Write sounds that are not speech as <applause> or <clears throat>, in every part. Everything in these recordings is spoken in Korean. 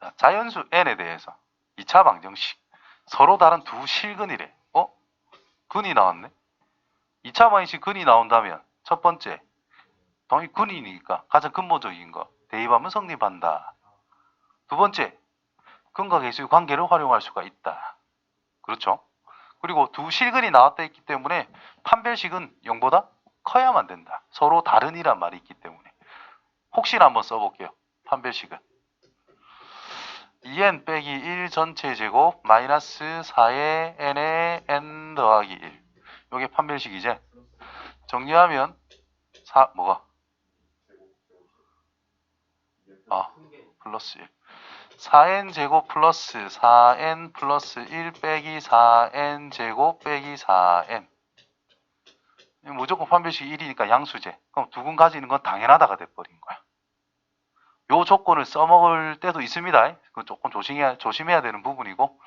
자, 자연수 n에 대해서 2차 방정식 서로 다른 두 실근이래. 어? 근이 나왔네. 2차 방정식 근이 나온다면 첫 번째 당연히 근이니까 가장 근본적인 거 대입하면 성립한다. 두 번째 근과 계수의 관계를 활용할 수가 있다. 그렇죠? 그리고 두 실근이 나왔다 했기 때문에 판별식은 0보다 커야만 된다. 서로 다른 이란 말이 있기 때문에. 혹시나 한번 써볼게요. 판별식은. 2n 빼기 1 전체 제곱 마이너스 4의 n의 n 더하기 1. 요게 판별식이지. 정리하면 4 뭐가? 아 플러스 1. 4n 제곱 플러스 4n 플러스 1 빼기 4n 제곱 빼기 4n. 무조건 판별식 1이니까 양수제. 그럼 두근 가지는 건 당연하다가 돼버린 거야. 요 조건을 써먹을 때도 있습니다. 그 조금 조심해야, 조심해야 되는 부분이고.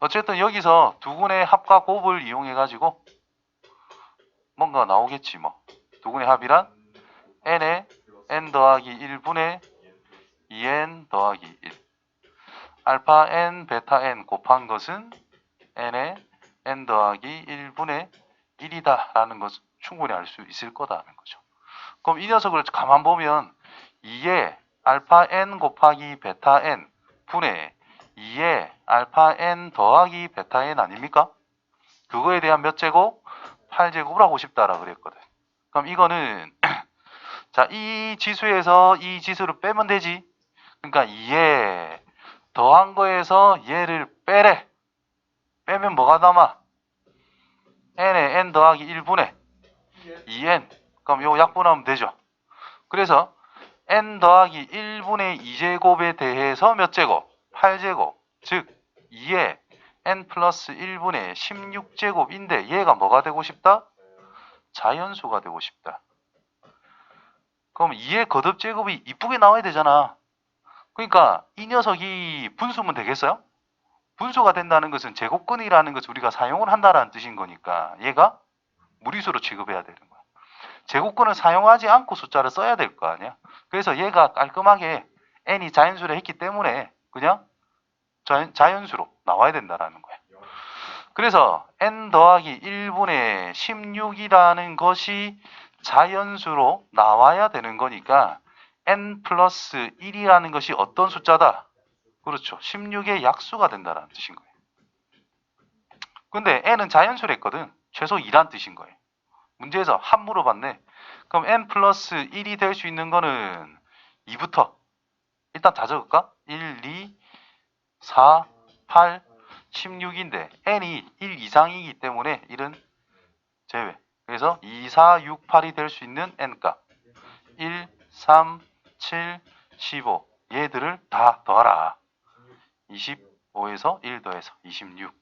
어쨌든 여기서 두근의 합과 곱을 이용해가지고 뭔가 나오겠지 뭐. 두근의 합이란 n의 n 더하기 1분의 2n 더하기 1. 알파 n, 베타 n 곱한 것은 n의 n 더하기 1분의 1이다 라는 것을 충분히 알 수 있을 거다는 거죠. 그럼 이 녀석을 가만 보면 2에 알파 n 곱하기 베타 n 분의 2에 알파 n 더하기 베타 n 아닙니까? 그거에 대한 몇 제곱? 8제곱을 하고 싶다라 그랬거든. 그럼 이거는 <clears throat> 자, 이 지수에서 이 지수를 빼면 되지. 그러니까 2에 더한 거에서 얘를 빼래. 빼면 뭐가 남아? n에 n 더하기 1분의 2n. 그럼 요 약분하면 되죠. 그래서 n 더하기 1분의 2제곱에 대해서 몇 제곱? 8제곱. 즉 2에 n 플러스 1분의 16제곱인데 얘가 뭐가 되고 싶다? 자연수가 되고 싶다. 그럼 2의 거듭 제곱이 이쁘게 나와야 되잖아. 그러니까 이 녀석이 분수면 되겠어요? 분수가 된다는 것은 제곱근이라는 것을 우리가 사용을 한다라는 뜻인 거니까 얘가 무리수로 취급해야 되는 거야. 제곱근을 사용하지 않고 숫자를 써야 될 거 아니야. 그래서 얘가 깔끔하게 n이 자연수를 했기 때문에 그냥 자연, 자연 수로 나와야 된다라는 거야. 그래서 n 더하기 1분의 16이라는 것이 자연수로 나와야 되는 거니까 n 플러스 1이라는 것이 어떤 숫자다? 그렇죠. 16의 약수가 된다라는 뜻인 거예요. 근데 n은 자연수랬거든. 최소 2란 뜻인 거예요. 문제에서 한 물어봤네. 그럼 n 플러스 1이 될 수 있는 거는 2부터 일단 다 적을까? 1, 2, 4, 8, 16인데 n이 1 이상이기 때문에 1은 제외. 그래서 2, 4, 6, 8이 될 수 있는 n값 1, 3, 7, 15 얘들을 다 더하라. 25에서 1 더해서 26